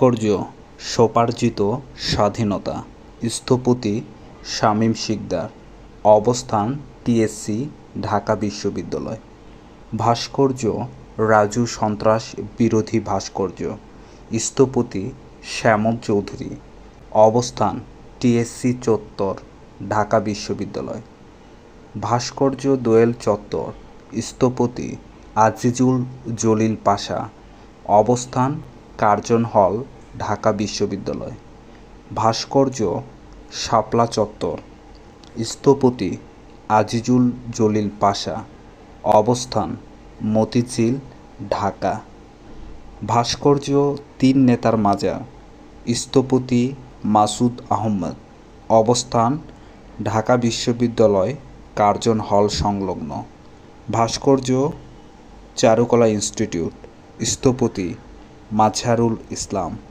ভাস্কর্য স্বোপার্জিত স্বাধীনতা। স্থপতি শামীম শিকদার। অবস্থান টিএসসি ঢাকা বিশ্ববিদ্যালয়। ভাস্কর্য, রাজু সন্ত্রাস বিরোধী ভাস্কর্য। স্থপতি শ্যামল চৌধুরী। অবস্থান টিএসসি চত্বর, ঢাকা বিশ্ববিদ্যালয়। ভাস্কর্য দোয়েল চত্বর। স্থপতি আজিজুল জলিল পাশা। অবস্থান কার্জন হল, ঢাকা বিশ্ববিদ্যালয়। ভাস্কর্য, শাপলা চত্বর। স্থপতি, আজিজুল জলিল পাশা। অবস্থান, মতিঝিল, ঢাকা। ভাস্কর্য তিন নেতার মাজা। স্থপতি মাসুদ আহমদ। অবস্থান, ঢাকা বিশ্ববিদ্যালয় কার্জন হল সংলগ্ন। ভাস্কর্য, চারুকলা ইনস্টিটিউট। স্থপতি মাজহারুল ইসলাম।